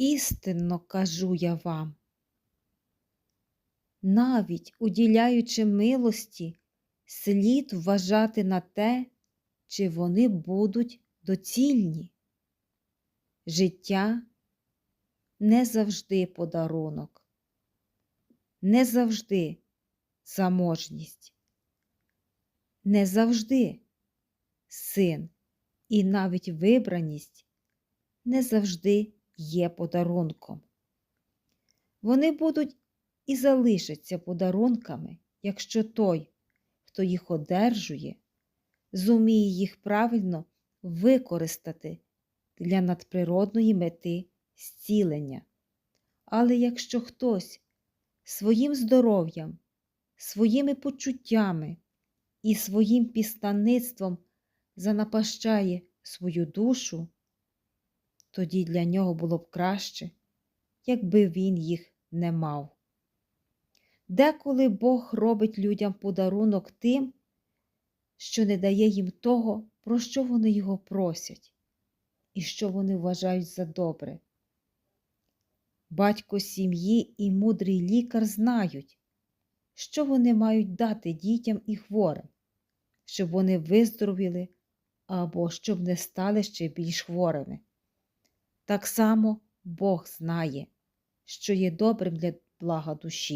Істинно кажу я вам, навіть уділяючи милості, слід вважати на те, чи вони будуть доцільні. Життя не завжди подарунок, не завжди заможність, не завжди син і навіть вибраність не завжди є подарунком. Вони будуть і залишаться подарунками, якщо той, хто їх одержує, зуміє їх правильно використати для надприродної мети зцілення. Але якщо хтось своїм здоров'ям, своїми почуттями і своїм пістанництвом занапащає свою душу, тоді для нього було б краще, якби він їх не мав. Деколи Бог робить людям подарунок тим, що не дає їм того, про що вони його просять, і що вони вважають за добре. Батько сім'ї і мудрий лікар знають, що вони мають дати дітям і хворим, щоб вони виздоровіли або щоб не стали ще більш хворими. Так само Бог знає, що є добрим для блага душі.